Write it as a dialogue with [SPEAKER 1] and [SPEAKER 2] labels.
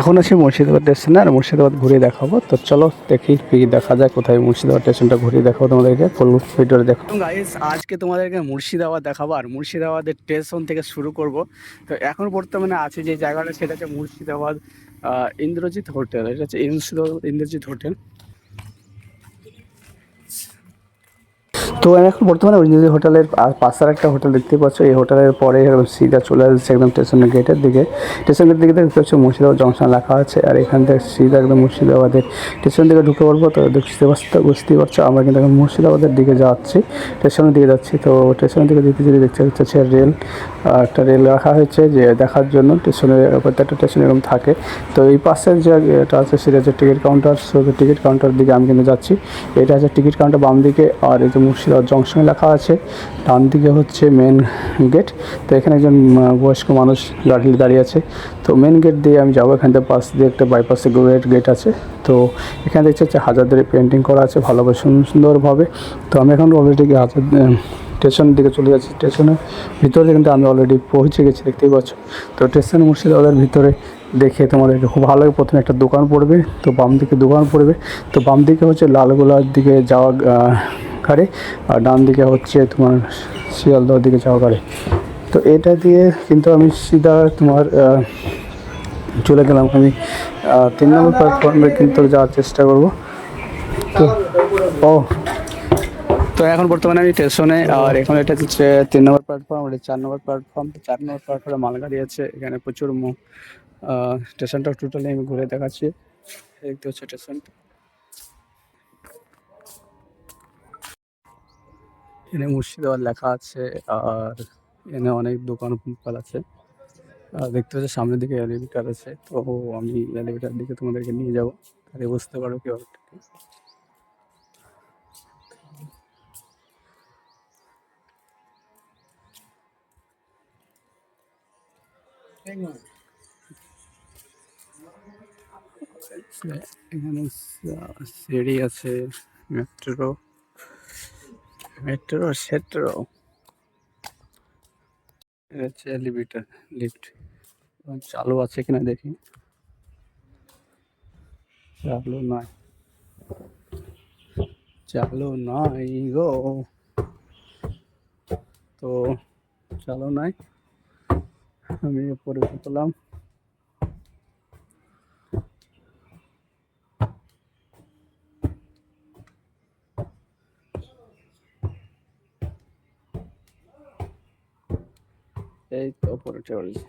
[SPEAKER 1] এখন আছি মুর্শিদাবাদ স্টেশনে, আর মুর্শিদাবাদ ঘুরে দেখাবো। তো চলো দেখি, কি দেখা যায়, কোথায় মুর্শিদাবাদ স্টেশনটা ঘুরে দেখাবো তোমাদেরকে ফুল ভিডিওটা দেখো গাইস আজকে তোমাদেরকে মুর্শিদাবাদ দেখাবো, আর মুর্শিদাবাদের স্টেশন থেকে শুরু করব। তো এখন বর্তমানে আছে যে জায়গাটা, সেটা হচ্ছে মুর্শিদাবাদ ইন্দ্রজিৎ হোটেল, এটা হচ্ছে ইন্দ্রজিৎ হোটেল। তো আমি এখন বর্তমানে ঐতিহ্য হোটেলের পাশের একটা হোটেল দেখতে পাচ্ছ। এই হোটেলের পরে সিধা চলে আসছে একদম স্টেশনের গেটের দিকে। স্টেশন স্টেশনের দিকে দেখতে পাচ্ছ মুর্শিদাবাদ জংশন লেখা আছে আর এখান থেকে সিধা একদম মুর্শিদাবাদের স্টেশন থেকে ঢুকে পড়ব তো দেখতে পাচ্ছ বুঝতেই পারছ, আমরা কিন্তু এখন মুর্শিদাবাদের দিকে যাচ্ছি। স্টেশনের দিকে যাচ্ছি তো স্টেশনের দিকে দিতে যদি দেখতে পাচ্ছে রেল একটা রেল রাখা হয়েছে যে দেখার জন্য স্টেশনে প্রত্যেকটা স্টেশন এরকম থাকে। তো এই পাশের যে এটা আছে সেটা হচ্ছে ticket counter, so ticket counter দিকে আমি কিন্তু যাচ্ছি। এটা হচ্ছে টিকিট কাউন্টার বাম দিকে আর এই যে মুর্শিদাবাদ জংশনে লেখা আছে। ডান দিকে হচ্ছে মেন গেট তো এখানে একজন বয়স্ক মানুষ গাড়ি দাঁড়িয়ে আছে। তো মেন গেট দিয়ে আমি যাব। এখান থেকে পাশ দিয়ে একটা বাইপাসে গেট গেট আছে। তো এখানে দেখছি হচ্ছে হাজারদের পেন্টিং করা আছে ভালোভাবে সুন্দর- সুন্দরভাবে। তো আমি এখন অলরেডি হাজার স্টেশনের দিকে চলে যাচ্ছি। স্টেশনের ভিতরে কিন্তু আমি অলরেডি পৌঁছে গেছি, দেখতেই পাচ্ছ। তো স্টেশন মুর্শিদাবাদের ভিতরে দেখে তোমাদেরকে খুব ভালো লাগে। প্রথমে একটা দোকান পড়বে, তো বাম দিকে দোকান পড়বে। তো বাম দিকে হচ্ছে লালগোলার দিকে যাওয়া গাড়ি আর ডান দিকে হচ্ছে তোমার শিয়ালদহ দিকে যাওয়া গাড়ি তো এটা দিয়ে কিন্তু আমি সিধা তোমার চলে গেলাম আমি তিন নম্বর প্ল্যাটফর্মে কিন্তু যাওয়ার চেষ্টা করব। তো, ও। তো এখন বর্তমানে আমি স্টেশনে, আর এখন এটা হচ্ছে তিন নম্বর প্ল্যাটফর্ম এটা চার নম্বর প্ল্যাটফর্ম চার নম্বর প্ল্যাটফর্মে মালগাড়ি আছে, এখানে প্রচুর স্টেশনটা টোটালি আমি ঘুরে দেখাচ্ছি। দেখতে হচ্ছে স্টেশন এখানে মুর্শিদাবাদ লেখা আছে আর এখানে অনেক দোকান পাল আছে। আর দেখতে পাচ্ছি সামনের দিকে এলিভেটার আছে, তো আমি এলিভেটার দিকে তোমাদেরকে নিয়ে যাব, তাহলে বুঝতে পারো কি এখানে সিঁড়ি আছে মেট্রো মেট্রো সেট্রো হচ্ছে এলিভেটার লিফট চালু আছে কিনা দেখি। চালু নাই চালু নাই গো। তো চালু নাই আমি উপরে উঠলাম এই তো উপরে চলছে